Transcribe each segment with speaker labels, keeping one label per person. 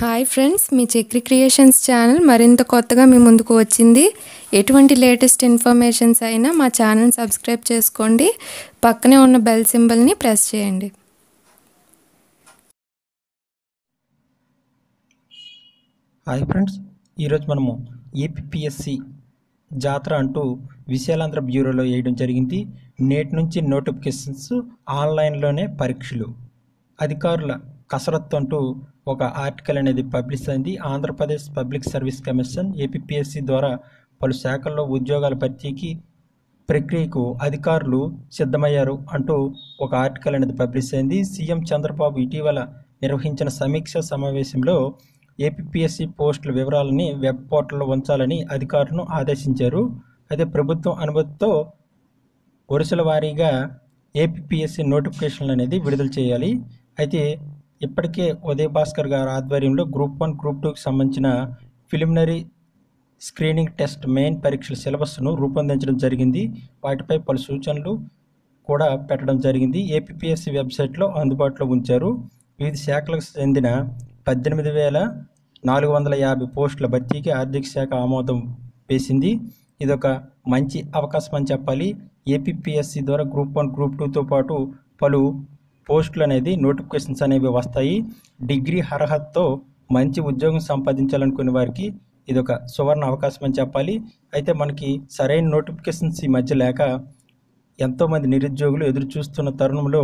Speaker 1: Hi friends మీ Chakri creations channel మరింత కొత్తగా మీ ముందుకు వచ్చింది. ఎటువంటి లేటెస్ట్ ఇన్ఫర్మేషన్స్ అయినా మా ఛానల్ సబ్స్క్రైబ్ చేసుకోండి. పక్కనే ఉన్న బెల్ సింబల్ని ప్రెస్ చేయండి.
Speaker 2: హాయ్ ఫ్రెండ్స్ ఈరోజు మనము ఏపీఎస్సి జాతర అంటూ విశాలాంధ్ర బ్యూరోలో వేయడం జరిగింది. నేటి నుంచి నోటిఫికేషన్స్ ఆన్లైన్లోనే పరీక్షలు. అధికారుల కసరత్తు అంటూ ఒక ఆర్టికల్ అనేది పబ్లిష్ అయింది. Andhra Pradesh public service commission APSC ద్వారా పలు శాఖల్లో ఉద్యోగాల భర్తీకి ప్రక్రియకు అధికారులు సిద్ధమయ్యారు అంటూ ఒక ఆర్టికల్ అనేది పబ్లిష్ అయింది. సీఎం చంద్రబాబు ఇటీవల నిర్వహించిన సమీక్ష సమావేశంలో ఏపీఎస్సి పోస్టుల వివరాలని వెబ్ పోర్టల్లో ఉంచాలని అధికారులను ఆదేశించారు. అయితే ప్రభుత్వం అనుమతితో వరుసల వారీగా ఏపీఎస్సి నోటిఫికేషన్లు అనేది విడుదల చేయాలి. అయితే ఇప్పటికే ఉదయ్ భాస్కర్ గారి ఆధ్వర్యంలో గ్రూప్ వన్ గ్రూప్ టూకి సంబంధించిన ప్రిలిమినరీ స్క్రీనింగ్ టెస్ట్ మెయిన్ పరీక్షల సిలబస్ను రూపొందించడం జరిగింది. వాటిపై పలు సూచనలు కూడా పెట్టడం జరిగింది. ఏపీఎస్సి వెబ్సైట్లో అందుబాటులో ఉంచారు. వివిధ శాఖలకు చెందిన పద్దెనిమిది వేల నాలుగు వందల యాభై పోస్టుల భర్తీకి ఆర్థిక శాఖ ఆమోదం వేసింది. ఇదొక మంచి అవకాశం అని చెప్పాలి. ఏపీఎస్సి ద్వారా గ్రూప్ వన్ గ్రూప్ టూతో పాటు పలు పోస్టులు అనేది నోటిఫికేషన్స్ అనేవి వస్తాయి. డిగ్రీ అర్హతతో మంచి ఉద్యోగం సంపాదించాలనుకునే వారికి ఇది ఒక సువర్ణ అవకాశం అని చెప్పాలి. అయితే మనకి సరైన నోటిఫికేషన్స్ ఈ మధ్య లేక ఎంతోమంది నిరుద్యోగులు ఎదురు చూస్తున్న తరుణంలో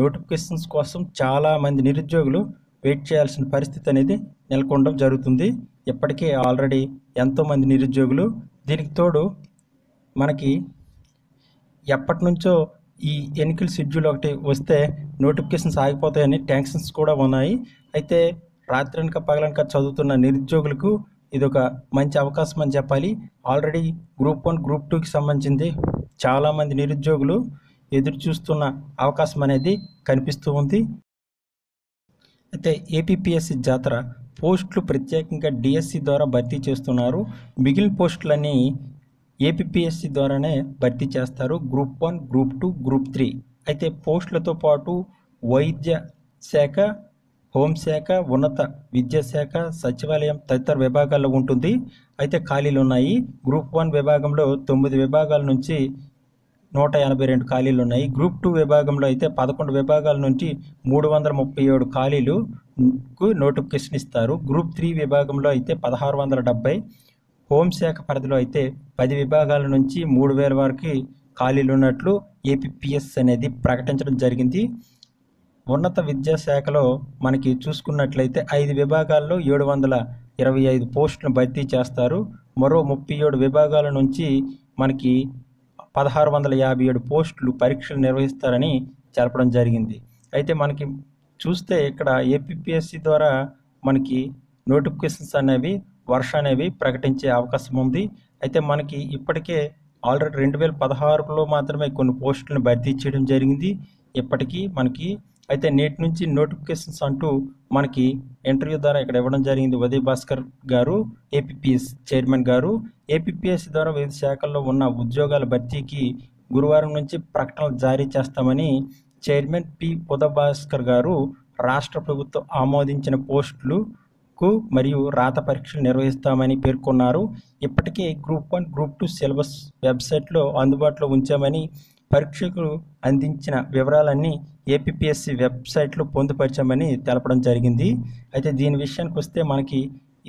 Speaker 2: నోటిఫికేషన్స్ కోసం చాలామంది నిరుద్యోగులు వెయిట్ చేయాల్సిన పరిస్థితి అనేది నెలకొనడం జరుగుతుంది. ఇప్పటికే ఆల్రెడీ ఎంతోమంది నిరుద్యోగులు దీనికి తోడు మనకి ఎప్పటి నుంచో ఈ ఎన్నికల షెడ్యూల్ ఒకటి వస్తే నోటిఫికేషన్స్ ఆగిపోతాయని ట్యాంక్షన్స్ కూడా ఉన్నాయి. అయితే రాత్రనక పగలనక చదువుతున్న నిరుద్యోగులకు ఇది ఒక మంచి అవకాశం అని చెప్పాలి. ఆల్రెడీ గ్రూప్ వన్ గ్రూప్ టూకి సంబంధించింది చాలామంది నిరుద్యోగులు ఎదురు చూస్తున్న అవకాశం అనేది కనిపిస్తూ ఉంది. అయితే ఏపీపీఎస్సీ జాతర పోస్టులు ప్రత్యేకంగా డిఎస్సి ద్వారా భర్తీ చేస్తున్నారు. మిగిలిన పోస్టులన్నీ ఏపీఎస్సి ద్వారానే భర్తీ చేస్తారు. Group one group two group three. అయితే పోస్టులతో పాటు వైద్య శాఖ హోంశాఖ ఉన్నత విద్యాశాఖ సచివాలయం తదితర విభాగాల్లో ఉంటుంది. అయితే ఖాళీలు ఉన్నాయి. గ్రూప్ వన్ విభాగంలో తొమ్మిది విభాగాల నుంచి నూట ఎనభై రెండు ఖాళీలు ఉన్నాయి. గ్రూప్ టూ విభాగంలో అయితే పదకొండు విభాగాల నుంచి మూడు వందల ముప్పై ఏడు ఖాళీలుకు నోటిఫికేషన్ ఇస్తారు. గ్రూప్ త్రీ విభాగంలో అయితే పదహారు వందల డెబ్బై. హోంశాఖ పరిధిలో అయితే పది విభాగాల నుంచి మూడు వేల వరకు ఖాళీలు ఉన్నట్లు ఏపీఎస్ అనేది ప్రకటించడం జరిగింది. ఉన్నత విద్యాశాఖలో మనకి చూసుకున్నట్లయితే ఐదు విభాగాల్లో ఏడు వందల ఇరవై ఐదు పోస్టులను భర్తీ చేస్తారు. మరో ముప్పై ఏడు విభాగాల నుంచి మనకి పదహారు వందల యాభై ఏడు పోస్టులు పరీక్షలు నిర్వహిస్తారని తెలపడం జరిగింది. అయితే మనకి చూస్తే ఇక్కడ ఏపీఎస్సి ద్వారా మనకి నోటిఫికేషన్స్ అనేవి వర్షం అనేవి ప్రకటించే అవకాశం ఉంది. అయితే మనకి ఇప్పటికే ఆల్రెడీ రెండు వేల పదహారులో మాత్రమే కొన్ని పోస్టులను భర్తీ చేయడం జరిగింది. ఇప్పటికీ మనకి అయితే నేటి నుంచి నోటిఫికేషన్స్ అంటూ మనకి ఇంటర్వ్యూ ద్వారా ఇక్కడ ఇవ్వడం జరిగింది ఉదయ్ భాస్కర్ గారు ఏపీపీఎస్ చైర్మన్ గారు. ఏపీపీఎస్ ద్వారా వివిధ శాఖల్లో ఉన్న ఉద్యోగాల భర్తీకి గురువారం నుంచి ప్రకటనలు జారీ చేస్తామని చైర్మన్ పి. ఉదయ్ భాస్కర్ గారు రాష్ట్ర ప్రభుత్వం ఆమోదించిన పోస్టులు కు మరియు రాత పరీక్షలు నిర్వహిస్తామని పేర్కొన్నారు. ఇప్పటికే group one group two syllabus వెబ్సైట్లో అందుబాటులో ఉంచామని పరీక్షకులు అందించిన వివరాలన్నీ ఏపీఎస్సి వెబ్సైట్లో పొందుపరిచామని తెలపడం జరిగింది. అయితే దీని విషయానికి వస్తే మనకి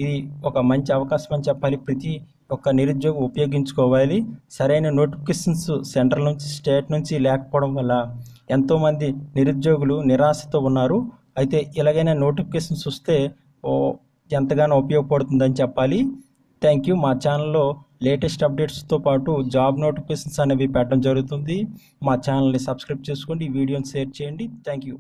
Speaker 2: ఇది ఒక మంచి అవకాశం అని చెప్పాలి. ప్రతి ఒక్క నిరుద్యోగం ఉపయోగించుకోవాలి. సరైన నోటిఫికేషన్స్ సెంట్రల్ నుంచి స్టేట్ నుంచి లేకపోవడం వల్ల ఎంతోమంది నిరుద్యోగులు నిరాశతో ఉన్నారు. అయితే ఇలాగైనా నోటిఫికేషన్స్ వస్తే ఎంతగానో ఉపయోగపడుతుందని చెప్పాలి. Thank you. మా ఛానల్లో లేటెస్ట్ అప్డేట్స్తో పాటు జాబ్ నోటిఫికేషన్స్ అనేవి పెట్టడం జరుగుతుంది. మా ఛానల్ని సబ్స్క్రైబ్ చేసుకోండి. ఈ వీడియోని షేర్ చేయండి. Thank you.